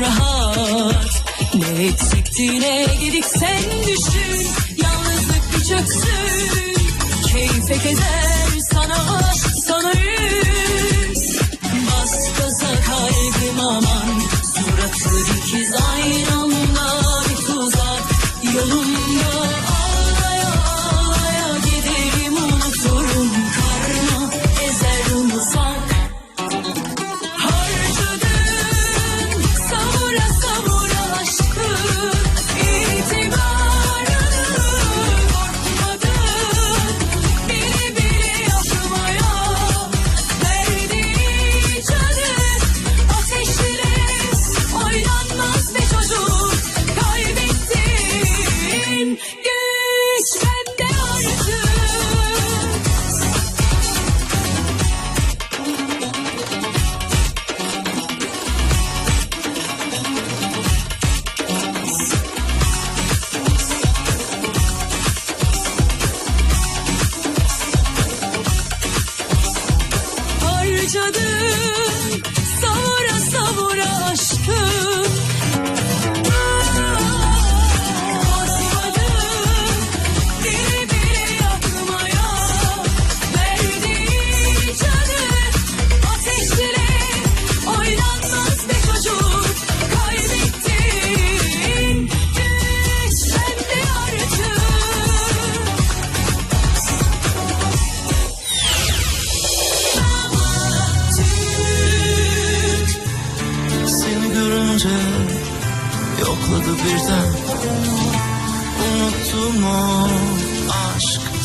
rahat. Ne eksikti ne gedik sen düşün. Yalnızlık bir çöksün. Keyfe keder sana aşk sana yüz Bas gaza kaygım aman. Suratı dikiz aynı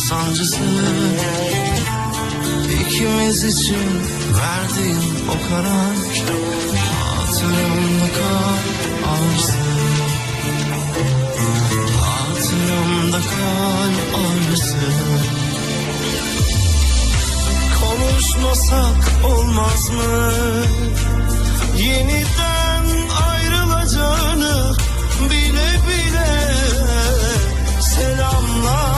sancısı İkimiz için verdiğim o karar Hatıramda kal arzu Hatıramda kal arzu Konuşmasak olmaz mı? Yeniden ayrılacağını bile bile selamlaşmak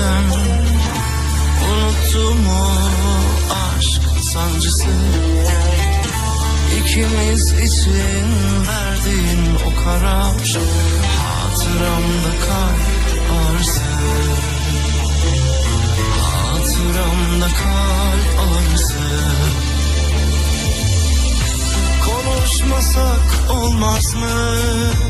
birden Unuttum o aşk sancısı. İkimiz için verdiğin o karar Hatıramda kal arzu Hatıramda kal arzu Konuşmasak olmaz mı?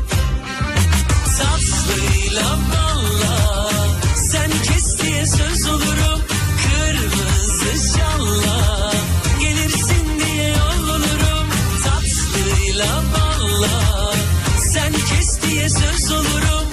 Tatlıyla balla Sen kes diye söz olurum Kırmızı şalla Gelirsin diye yol olurum Tatlıyla balla. Sen kes diye söz olurum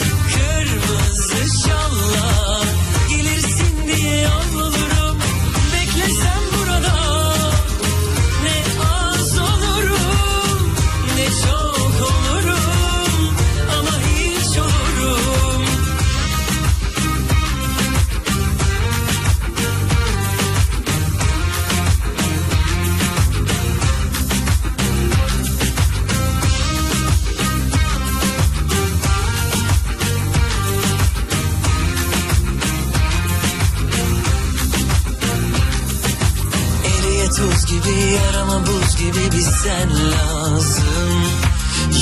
sen lazım.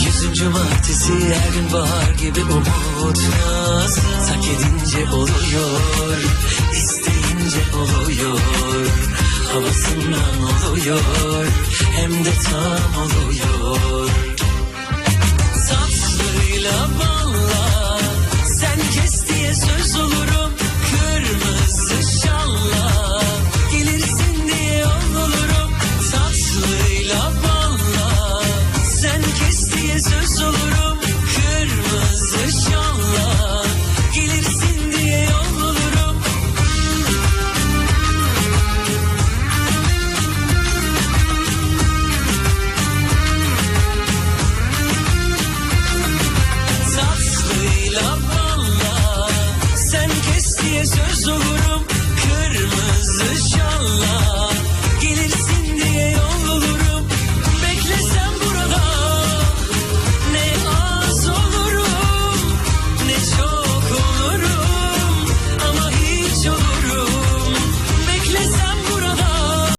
Yüzüncü martesi her gün bahar gibi umut lazım. Tak edince oluyor isteyince oluyor. Havasından oluyor hem de tam oluyor. Tatlıyla balla